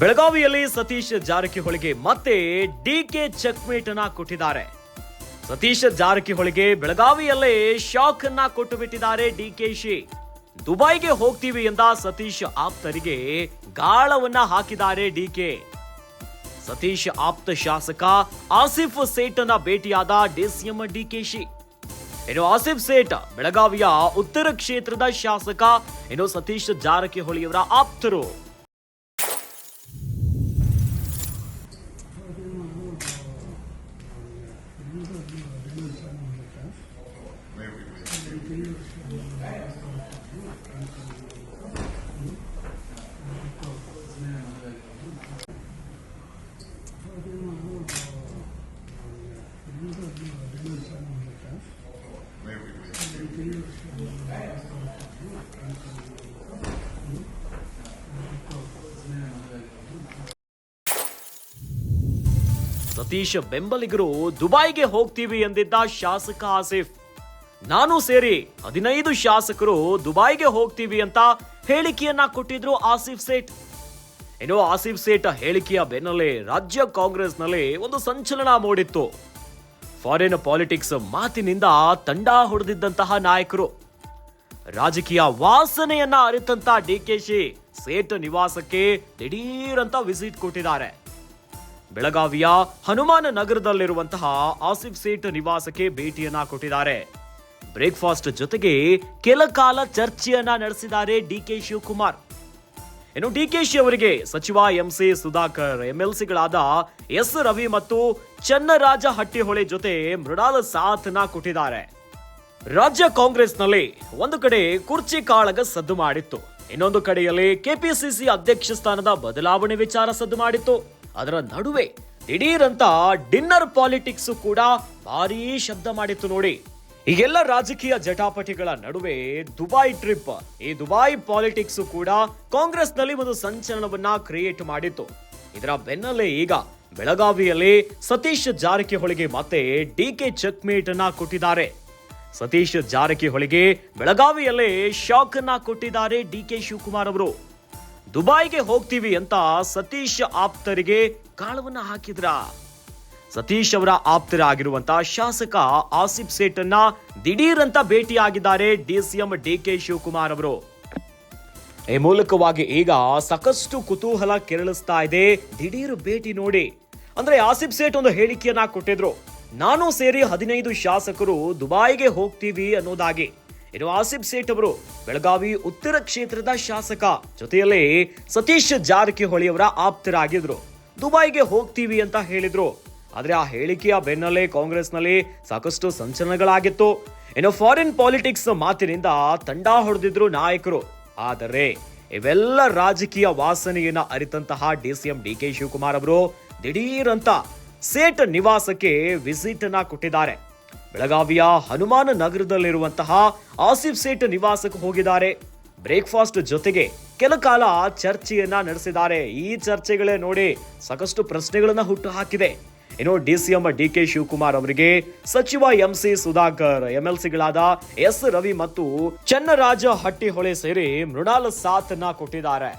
ಬೆಳಗಾವಿಯಲ್ಲಿ ಸತೀಶ್ ಜಾರಕಿಹೊಳಿಗೆ ಮತ್ತೆ DK checkmate ಅನ್ನ ಕೊಟ್ಟಿದ್ದಾರೆ. ಸತೀಶ್ ಜಾರಕಿಹೊಳಿಗೆ ಬೆಳಗಾವಿಯಲ್ಲೇ ಶಾಕ್ ಅನ್ನ ಕೊಟ್ಟು ಬಿಟ್ಟಿದ್ದಾರೆ ಡಿಕೆಶಿ ದುಬೈಗೆ ಹೋಗ್ತೀವಿ ಎಂದ ಸತೀಶ್ ಆಪ್ತರಿಗೆ ಗಾಳವನ್ನ ಹಾಕಿದ್ದಾರೆ ಡಿಕೆ ಸತೀಶ್ ಆಪ್ತ ಶಾಸಕ ಆಸಿಫ್ ಸೇಠನ ಭೇಟಿಯಾದ ಡಿಸಿಎಂ ಡಿಕೆಶಿ ಇನ್ನು ಆಸಿಫ್ ಸೇಠ್ ಬೆಳಗಾವಿಯ ಉತ್ತರ ಕ್ಷೇತ್ರದ ಶಾಸಕ, ಇನ್ನು ಸತೀಶ್ ಜಾರಕಿಹೊಳಿಯವರ ಆಪ್ತರು. ಸತೀಶ್ ಬೆಂಬಲಿಗರು ದುಬೈಗೆ ಹೋಗ್ತೀವಿ ಎಂದಿದ್ದ ಶಾಸಕ ಆಸಿಫ್. ನಾನು ಸೇರಿ ಹದಿನೈದು ಶಾಸಕರು ದುಬೈಗೆ ಹೋಗ್ತೀವಿ ಅಂತ ಹೇಳಿಕೆಯನ್ನ ಕೊಟ್ಟಿದ್ರು ಆಸಿಫ್ ಸೇಠ್. ಇನ್ನು ಆಸಿಫ್ ಸೇಠ್ ಹೇಳಿಕೆಯ ಬೆನ್ನಲ್ಲೇ ರಾಜ್ಯ ಕಾಂಗ್ರೆಸ್ನಲ್ಲಿ ಒಂದು ಸಂಚಲನ ಮೂಡಿತ್ತು. ಫಾರಿನ್ ಪಾಲಿಟಿಕ್ಸ್ ಮಾತಿನಿಂದ ತಂಡ ಹೊಡೆದಿದ್ದಂತಹ ನಾಯಕರು. ರಾಜಕೀಯ ವಾಸನೆಯನ್ನ ಅರಿತಂತ ಡಿ ಕೆ ಶಿ ಸೇಠ ನಿವಾಸಕ್ಕೆ ದಿಢೀರಂತ ವಿಸಿಟ್ ಕೊಟ್ಟಿದ್ದಾರೆ. ಬೆಳಗಾವಿಯ ಹನುಮಾನ ನಗರದಲ್ಲಿರುವಂತಹ ಆಸಿಫ್ ಸೇಠ್ ನಿವಾಸಕ್ಕೆ ಭೇಟಿಯನ್ನ ಕೊಟ್ಟಿದ್ದಾರೆ. ಬ್ರೇಕ್ಫಾಸ್ಟ್ ಜೊತೆಗೆ ಕೆಲ ಕಾಲ ಚರ್ಚೆಯನ್ನ ನಡೆಸಿದ್ದಾರೆ ಡಿ ಕೆ ಶಿವಕುಮಾರ್. ಇನ್ನು ಡಿಕೆಶಿ ಅವರಿಗೆ ಸಚಿವ ಎಂಸಿ ಸುಧಾಕರ್, ಎಂಎಲ್ಸಿಗಳಾದ ಎಸ್. ರವಿ ಮತ್ತು ಚನ್ನರಾಜ ಹಟ್ಟಿಹೊಳೆ ಜೊತೆ ಮೃಣಾಲ ಸಾಥ್ನ ಕೊಟ್ಟಿದ್ದಾರೆ. ರಾಜ್ಯ ಕಾಂಗ್ರೆಸ್ನಲ್ಲಿ ಒಂದು ಕಡೆ ಕುರ್ಚಿ ಕಾಳಗ ಸದ್ದು ಮಾಡಿತ್ತು. ಇನ್ನೊಂದು ಕಡೆಯಲ್ಲಿ ಕೆಪಿಸಿಸಿ ಅಧ್ಯಕ್ಷ ಸ್ಥಾನದ ಬದಲಾವಣೆ ವಿಚಾರ ಸದ್ದು ಮಾಡಿತ್ತು. ಅದರ ನಡುವೆ ದಿಢೀರಂತ ಡಿನ್ನರ್ ಪಾಲಿಟಿಕ್ಸ್ ಕೂಡ ಭಾರೀ ಶಬ್ದ ಮಾಡಿತ್ತು ನೋಡಿ. ಈಗೆಲ್ಲ ರಾಜಕೀಯ ಜಟಾಪಟಿಗಳ ನಡುವೆ ದುಬೈ ಟ್ರಿಪ್. ಈ ದುಬೈ ಪಾಲಿಟಿಕ್ಸ್ ಕೂಡ ಕಾಂಗ್ರೆಸ್ನಲ್ಲಿ ಒಂದು ಸಂಚಲನವನ್ನ ಕ್ರಿಯೇಟ್ ಮಾಡಿತ್ತು. ಇದರ ಬೆನ್ನಲ್ಲೇ ಈಗ ಬೆಳಗಾವಿಯಲ್ಲಿ ಸತೀಶ್ ಜಾರಕಿಹೊಳಿಗೆ ಮತ್ತೆ ಡಿ ಕೆ ಚೆಕ್ಮೇಟ್ ಅನ್ನ ಕೊಟ್ಟಿದ್ದಾರೆ. ಸತೀಶ್ ಜಾರಕಿಹೊಳಿಗೆ ಬೆಳಗಾವಿಯಲ್ಲೇ ಶಾಕ್ ಅನ್ನ ಕೊಟ್ಟಿದ್ದಾರೆ ಡಿ ಕೆ ಶಿವಕುಮಾರ್ ಅವರು. ದುಬೈಗೆ ಹೋಗ್ತೀವಿ ಅಂತ ಸತೀಶ್ ಆಪ್ತರಿಗೆ ಕಾಳವನ್ನ ಹಾಕಿದ್ರ? ಸತೀಶ್ ಅವರ ಆಪ್ತರಾಗಿರುವಂತ ಶಾಸಕ ಆಸಿಫ್ ಸೇಠ್ ಅನ್ನ ದಿಢೀರಂತ ಭೇಟಿಯಾಗಿದ್ದಾರೆ ಡಿಸಿಎಂ ಡಿಕೆ ಶಿವಕುಮಾರ್ ಅವರು. ಈ ಮೂಲಕವಾಗಿ ಈಗ ಸಾಕಷ್ಟು ಕುತೂಹಲ ಕೆರಳಿಸ್ತಾ ಇದೆ. ದಿಢೀರ್ ಭೇಟಿ ನೋಡಿ. ಅಂದ್ರೆ ಆಸಿಫ್ ಸೇಠ್ ಒಂದು ಹೇಳಿಕೆಯನ್ನ ಕೊಟ್ಟಿದ್ರು. ನಾನು ಸೇರಿ ಹದಿನೈದು ಶಾಸಕರು ದುಬಾಯಿಗೆ ಹೋಗ್ತೀವಿ ಅನ್ನೋದಾಗಿ. ಇನ್ನು ಆಸಿಫ್ ಸೇಠ್ ಅವರು ಬೆಳಗಾವಿ ಉತ್ತರ ಕ್ಷೇತ್ರದ ಶಾಸಕ, ಜೊತೆಯಲ್ಲಿ ಸತೀಶ್ ಜಾರಕಿಹೊಳಿ ಅವರ ಆಪ್ತರಾಗಿದ್ರು. ದುಬೈಗೆ ಹೋಗ್ತೀವಿ ಅಂತ ಹೇಳಿದ್ರು. ಆದ್ರೆ ಆ ಹೇಳಿಕೆಯ ಬೆನ್ನಲ್ಲೇ ಕಾಂಗ್ರೆಸ್ನಲ್ಲಿ ಸಾಕಷ್ಟು ಸಂಚಲನಗಳಾಗಿತ್ತು. ಇನ್ನು ಫಾರಿನ್ ಪಾಲಿಟಿಕ್ಸ್ ಮಾತಿನಿಂದ ತಂಡ ಹೊಡೆದಿದ್ರು ನಾಯಕರು. ಆದರೆ ಇವೆಲ್ಲ ರಾಜಕೀಯ ವಾಸನೆಯನ್ನ ಅರಿತಂತಹ D C M D K Shivakumar ಅವರು ದಿಢೀರಂತ ಸೇಠ್ ನಿವಾಸಕ್ಕೆ ವಿಸಿಟ್ ಅನ್ನ ಕೊಟ್ಟಿದ್ದಾರೆ. ಬೆಳಗಾವಿಯ ಹನುಮಾನ ನಗರದಲ್ಲಿರುವಂತಹ ಆಸಿಫ್ ಸೇಠ್ ನಿವಾಸಕ್ಕೆ ಹೋಗಿದ್ದಾರೆ. ಬ್ರೇಕ್ಫಾಸ್ಟ್ ಜೊತೆಗೆ ಕೆಲ ಕಾಲ ಚರ್ಚೆಯನ್ನ ನಡೆಸಿದ್ದಾರೆ. ಈ ಚರ್ಚೆಗಳೇ ನೋಡಿ ಸಾಕಷ್ಟು ಪ್ರಶ್ನೆಗಳನ್ನ ಹುಟ್ಟು ಹಾಕಿದೆ. ಇನ್ನು ಡಿ ಕೆ ಶಿವಕುಮಾರ್ ಅವರಿಗೆ ಸಚಿವ ಎಂ ಸಿ ಸುಧಾಕರ್, ಎಂಎಲ್ಸಿಗಳಾದ ಎಸ್ ರವಿ ಮತ್ತು ಚನ್ನರಾಜ ಹಟ್ಟಿಹೊಳೆ ಸೇರಿ ಮೃಣಾಲ್ ಸಾಥ್ನ ಕೊಟ್ಟಿದ್ದಾರೆ.